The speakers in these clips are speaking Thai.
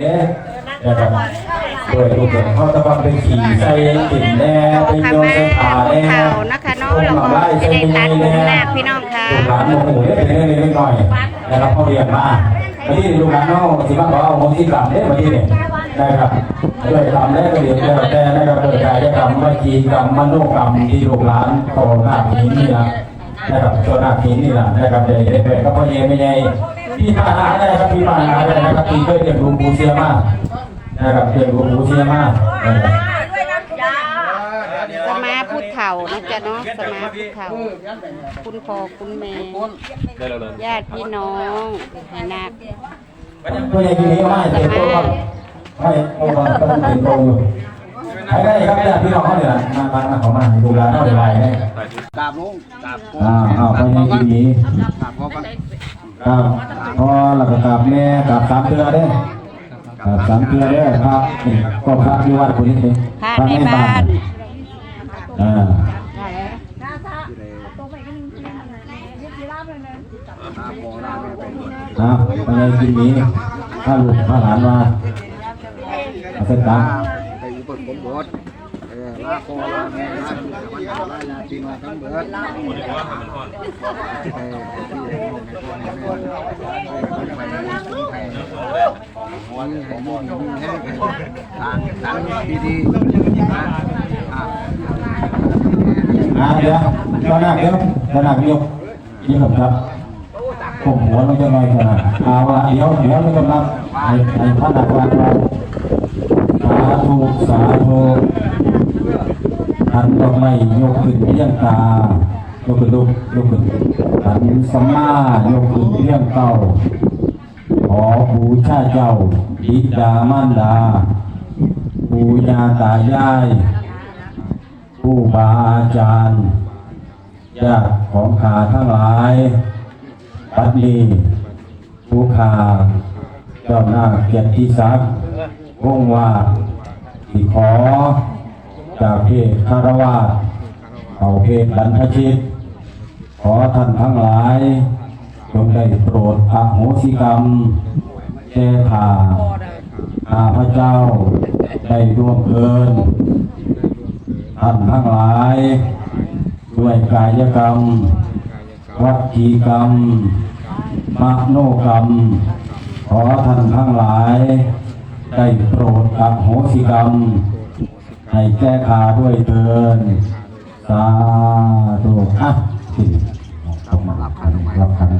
เอ๊ะนะครับโดยรูปแบบเขาจะมาเป็นขี่ใส่กลิ่นแน่เป็นโยนใส่ผ่าแน่เขานะคะเนาะแล้วก็จะได้ตัดผมแรกพี่น้องค่ะลูกหลานโมโหได้เป็นเล็กๆน้อยๆนะครับเขาเรียนมาวันนี้ลูกหลานน้องสิมาขอเอาโมที่กลับเนี่ยวันนี้เนี่ยนะครับด้วยกรรมและก็เรียนแล้วแต่นะครับโดยกายกรรมวิจีกรรมมโนกรรมที่ลูกหลานโตหน้าผีนี่นะนะครับตัวหน้าผีนี่นะนะครับเด็กๆก็พ่อเย่ไม่ให ญ่พี่มาหาได้ครับพี่มาหาได้นะครับพี่ก็เรียนรู้บูเชียมานะครับเรียนรู้บูเชียมานะครับสมาพุทธเถ่านะจ๊ะเนาะสมาพุทธเถ่าคุณพ่อคุณแม่ญาติพี่น้องให้นักตัวใหญ่ทีนี้ไม่เต็มตัวครับไม่โอ้โหต้องเต็มตัวอยู่ใครได้ครับเนี่ยพี่น้องเขาเนี่ยมามามาเขามาดูแลเท่าไหร่เนี่ยกราบลงกราบอ่าอ้าวตัวใหญ่ทีนี้กราบพอกันครับ พอหลักกราบแม่กราบสามเตือเด้กราบสามเตือเด้ครับนี่ก็พระที่วัดคนนี้เองพระในบ้านอ่ากราบพอลาแม่ไปด้วยอ้าวตัวใหญ่ทีนี้ถ้าลูกถ้าหลานมาเอาเส้นตาม ไปอุปสมบทเออลาพอลาแม่ลาพี่วันลาลาพี่มาทั้งเบิดเออที่ไหนไปแม่ไปไปไปวันให้มุ่งมุ่งให้ทางทางดีๆนะอ่าอ่าเดี๋ยวตอนหน้าเดี๋ยวตอนหน้ายกนี่ผมครับผมหัวมันจะลอยขนาดอาว่าเดี๋ยวเดี๋ยวไม่กำลังไอ้ไอ้พระนักวาดเราสาธุสาธุ ท่านก็ไม่ยกขึ้นเพียงตายกขึ้นลุกยกขึ้นท่านสมายกขึ้นเพียงเต้าขอบูชาเจ้าบิดามารดาปู่ย่าตายายผู้บาอาจารย์ญาติของข้าทั้งหลายปัดนีผู้ข้าเจ้าหน้าเกียรติศักดิ์วงว่าที่ขอ จากเพศคารวะเอาเพศบรรพชิต ขอท่านทั้งหลาย จงได้โปรดอโหสิกรรมแก่ข้าข้าพระเจ้าได้ร่วมเกิน ท่านทั้งหลาย ด้วยกายกรรม วัจีกรรมมโนกรรม ขอท่านทั้งหลาย ได้โปรดอโหสิกรรม ให้แก้ขาด้วยเถินสาธุอะที่ต้องมารับคันรับคัน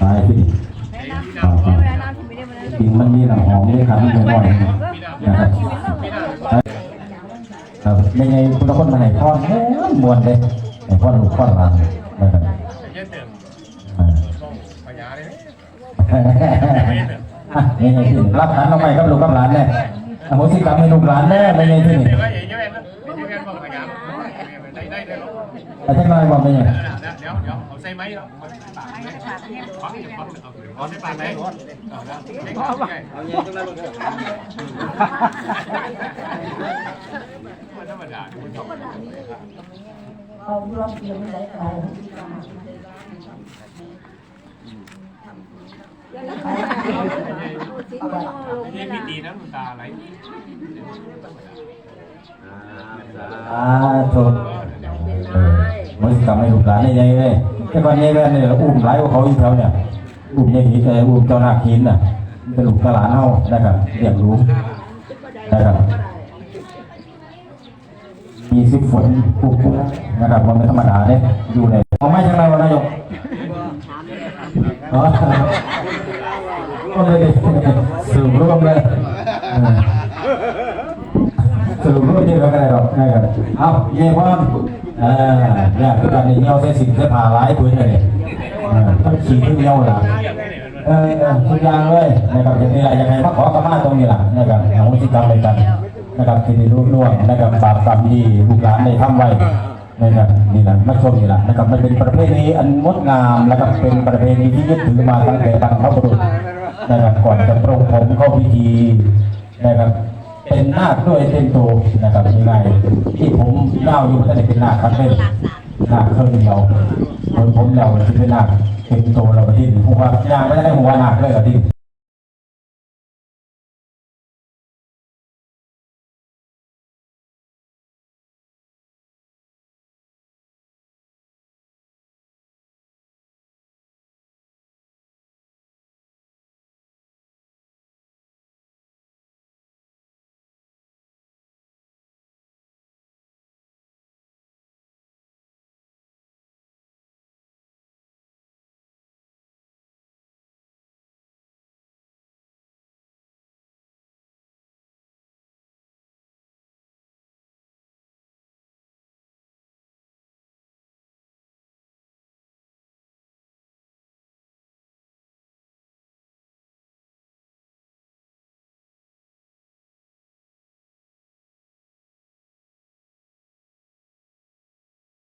ตายที่ต่อไปจริงมันมีหนังหอมด้วยครับมันบ่อยๆนะครับครับไม่ไงคุณคนมาไหนพ่อแค่มวนเลยไหนพ่อหนูพ่อหลานนะครับอ่าอ่ไม่ไงที่รับขันเอาไปครับลูกกับหลานแน่ อโหสิกรรมให้ลูกหลานแน่ไม่ไงที่นี่แต่เทคโนโลยีบอกไม่ไงเอาเงี้ยจังเลยลูก นี่พิธีน้ำตาไหลอ่าถูกเออโหสิกรรมให้ลูกหลานได้ไงเว้ยแค่วันนี้เว้ยเนี่ยอุ้มหลายกว่าเขาอีกแถวเนี่ยอุ้มยังหีแต่อุ้มเจ้าหน้าหินน่ะเป็นลูกกับหลานเฮานะครับเรียนรู้นะครับมีสิบฝนปุ๊บนะครับวันไม่ธรรมดาเนี่ยอยู่ในเอาไม่ใช่ไหมวันนายกอ๋อ ก็เลยสรุปรวมเลยเออสรุปรวมที่เราก็ได้หรอกนะครับเอาเย่พอนเออเนี่ยคือการเงี้ยวเส้นสินเส้นผ่าหลายพื้นเลยต้องขี่ขึ้นเงี้ยวล่ะเออทุกอย่างเลยนะครับอย่างนี้แหละยังไงมาขอกรรมาตรงนี้ล่ะนะครับเอาวิธีกรรมไปกันนะครับที่ได้รู้ล่วงนะครับบาปกรรมที่ลูกหลานได้ทำไว้นะครับนี่แหละมาชมนี่แหละนะครับมันเป็นประเพณีอันงดงามนะครับเป็นประเพณีที่ยึดถือมาตั้งแต่บรรพบุรุษ นะครับก่อนจะปรงผมเข้าพิธีนะครับ เป็นนาคด้วยเต็มตัวนะครับง่ายที่ผมเล่าอยู่ท่านเป็นนาคครับเป็นนาคเครื่องเดียวคนผมเราที่เป็นนาคเต็มตัวเราประเทศนี้ผมว่าย่างไม่ได้หัวนาคเลยเหรอที่